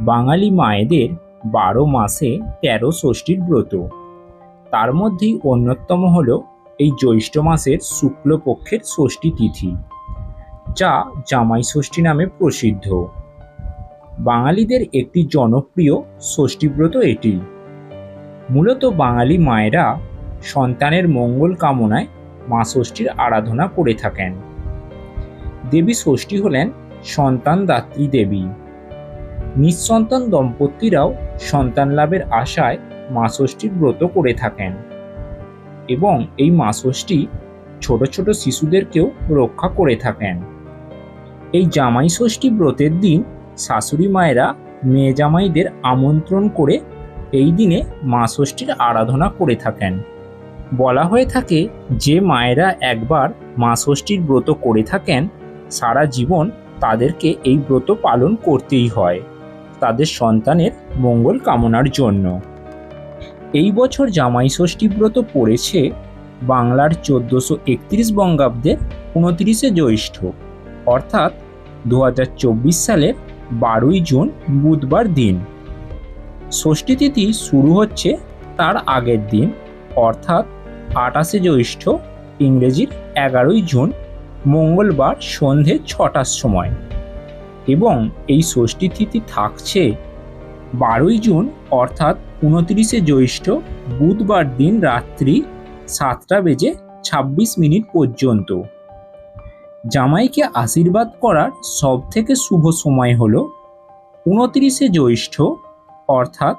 বাঙালি মায়েদের বারো মাসে তেরো ষষ্ঠীর ব্রত। তার মধ্যেই অন্যতম হল এই জ্যৈষ্ঠ মাসের শুক্লপক্ষের ষষ্ঠী তিথি, যা জামাই ষষ্ঠী নামে প্রসিদ্ধ। বাঙালিদের একটি জনপ্রিয় ষষ্ঠীব্রত এটি। মূলত বাঙালি মায়েরা সন্তানের মঙ্গল কামনায় মা ষষ্ঠীর আরাধনা করে থাকেন। দেবী ষষ্ঠী হলেন সন্তান দাত্রী দেবী। নিঃসন্তান দম্পতিরাও সন্তান লাভের আশায় মা ষষ্ঠীর ব্রত করে থাকেন। এবং এই মা ষষ্ঠী ছোট ছোট শিশুদেরকেও রক্ষা করে থাকেন। এই জামাই ষষ্ঠী ব্রতের দিন শাশুড়ি মায়েরা মেয়ে জামাইদের আমন্ত্রণ করে এই দিনে মা ষষ্ঠীর আরাধনা করে থাকেন। বলা হয়ে থাকে, যে মায়েরা একবার মা ষষ্ঠীর ব্রত করে থাকেন, সারা জীবন তাদেরকে এই ব্রত পালন করতেই হয়। তাদের সন্তানের মঙ্গল কামনার জন্য। এই বছর জামাই ষষ্ঠী ব্রত পড়েছে বাংলার চোদ্দোশো একত্রিশ বঙ্গাব্দের উনত্রিশে জ্যৈষ্ঠ। অর্থাৎ দু হাজার চব্বিশ সালের বারোই জুন বুধবার দিন। ষষ্ঠী তিথি শুরু হচ্ছে তার আগের দিন, অর্থাৎ আটাশে জ্যৈষ্ঠ ইংরেজির এগারোই জুন মঙ্গলবার সন্ধে ছটার সময়। এবং এই ষষ্ঠী তিথি থাকছে বারোই জুন, অর্থাৎ উনত্রিশে জ্যৈষ্ঠ বুধবার দিন রাত্রি সাতটা বেজে ছাব্বিশ মিনিট পর্যন্ত। জামাইকে আশীর্বাদ করার সব থেকে শুভ সময় হল উনত্রিশে জ্যৈষ্ঠ, অর্থাৎ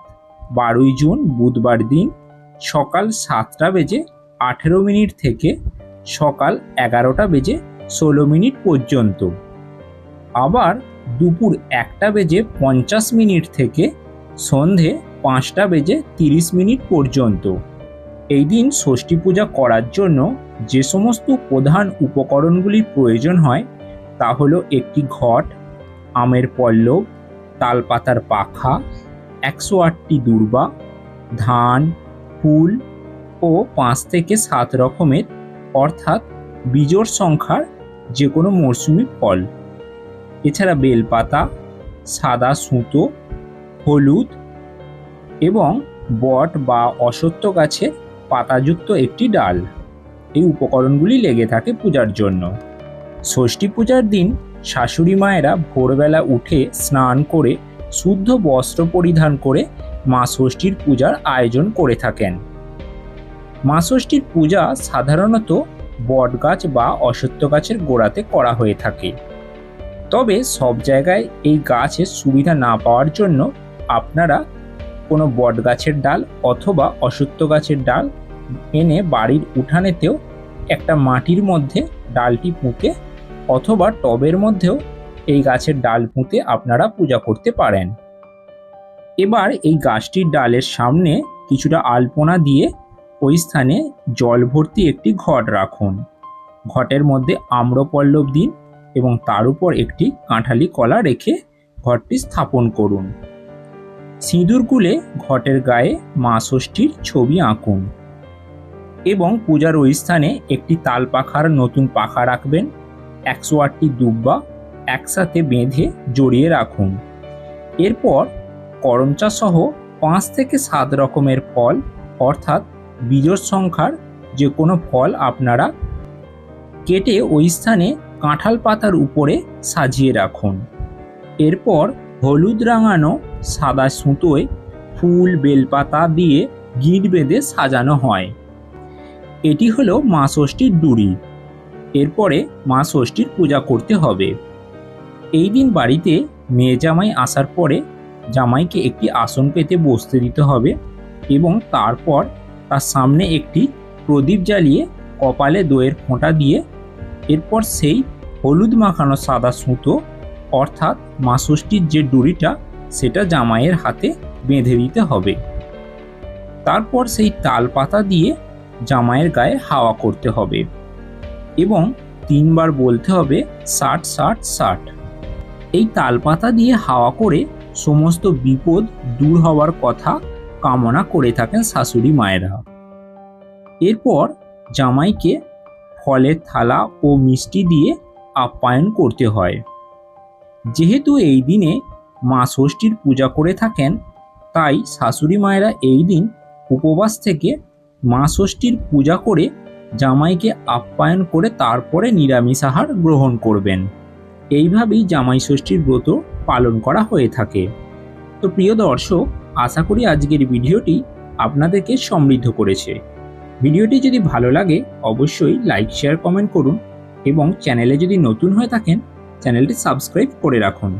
বারোই জুন, বুধবার দিন সকাল সাতটা বেজে আঠেরো মিনিট থেকে সকাল এগারোটা বেজে ষোলো মিনিট পর্যন্ত। আবার দুপুর একটা বেজে পঞ্চাশ মিনিট থেকে সন্ধে পাঁচটা বেজে তিরিশ মিনিট পর্যন্ত। এই দিন ষষ্ঠী পূজা করার জন্য যে সমস্ত প্রধান উপকরণগুলির প্রয়োজন হয় তা হলো একটি ঘট, আমের পল্লব, তালপাতার পাখা, একশো আটটি দূর্বা, ধান, ফুল ও পাঁচ থেকে সাত রকমের অর্থাৎ বিজোড় সংখ্যার যে কোনো মরশুমি ফল। এছাড়া বেলপাতা, সাদা সুতো, হলুদ এবং বট বা অসত্য গাছের পাতাযুক্ত একটি ডাল। এই উপকরণগুলি লেগে থাকে পূজার জন্য। ষষ্ঠী পূজার দিন শাশুড়ি মায়েরা ভোরবেলা উঠে স্নান করে শুদ্ধ বস্ত্র পরিধান করে মা ষষ্ঠীর পূজার আয়োজন করে থাকেন। মা ষষ্ঠীর পূজা সাধারণত বট গাছ বা অসত্য গাছের গোড়াতে করা হয়ে থাকে। তবে সব জায়গায় এই গাছের সুবিধা না পাওয়ার জন্য আপনারা কোনো বট গাছের ডাল অথবা অসত্য গাছের ডাল এনে বাড়ির উঠানেতেও একটা মাটির মধ্যে ডালটি পুঁতে অথবা টবের মধ্যেও এই গাছের ডাল পুঁতে আপনারা পূজা করতে পারেন। এবার এই গাছটির ডালের সামনে কিছুটা আলপনা দিয়ে ওই স্থানে জল ভর্তি একটি ঘট রাখুন। ঘটের মধ্যে আম্রপল্লব দিন এবং তার উপর একটি কাঁঠালি কলা রেখে ঘরটি স্থাপন করুন। সিঁদুর গুলে ঘটের গায়ে মা ষষ্ঠীর ছবি আঁকুন এবং পূজার ওই স্থানে একটি তাল পাখার নতুন পাখা রাখবেন একশো আটটি দুব্বা একসাথে বেঁধে জড়িয়ে রাখুন। এরপর করমচা সহ পাঁচ থেকে সাত রকমের ফল, অর্থাৎ বীজর সংখ্যার যে কোনো ফল আপনারা কেটে ওই স্থানে কাঁঠাল পাতার উপরে সাজিয়ে রাখুন। এরপর হলুদ রাঙানো সাদা সুতোয় ফুল, বেলপাতা দিয়ে গিট বেঁধে সাজানো হয়। এটি হলো মা ষষ্ঠীর ডুরি এরপরে মা ষষ্ঠীর পূজা করতে হবে। এই দিন বাড়িতে মেয়ে জামাই আসার পরে জামাইকে একটি আসন পেতে বসতে দিতে হবে এবং তারপর তার সামনে একটি প্রদীপ জ্বালিয়ে কপালে দইয়ের ফোঁটা দিয়ে এরপর সেই হলুদ মাখানো সাদা সুতো, অর্থাৎ মা ষষ্ঠীর যে ডুরিটা সেটা জামাইয়ের হাতে বেঁধে দিতে হবে। তারপর সেই তাল পাতা দিয়ে জামাইয়ের গায়ে হাওয়া করতে হবে এবং তিনবার বলতে হবে ষাট ষাট ষাট এই তালপাতা দিয়ে হাওয়া করে সমস্ত বিপদ দূর হওয়ার কথা কামনা করে থাকেন শাশুড়ি মায়েরা। এরপর জামাইকে ফলের থালা ও মিষ্টি দিয়ে আপ্যায়ন করতে হয়। যেহেতু এই দিনে মা ষষ্ঠীর পূজা করে থাকেন, তাই শাশুড়ি মায়েরা এই দিন উপবাস থেকে মা ষষ্ঠীর পূজা করে জামাইকে আপ্যায়ন করে তারপরে নিরামিষ আহার গ্রহণ করবেন। এইভাবেই জামাই ষষ্ঠীর ব্রত পালন করা হয়ে থাকে। তো প্রিয় দর্শক, আশা করি আজকের ভিডিওটি আপনাদেরকে সমৃদ্ধ করেছে। ভিডিওটি যদি ভালো লাগে, অবশ্যই লাইক, শেয়ার, কমেন্ট করুন। এবং চ্যানেলে যদি নতুন হয়ে থাকেন চ্যানেলটি সাবস্ক্রাইব করে রাখুন।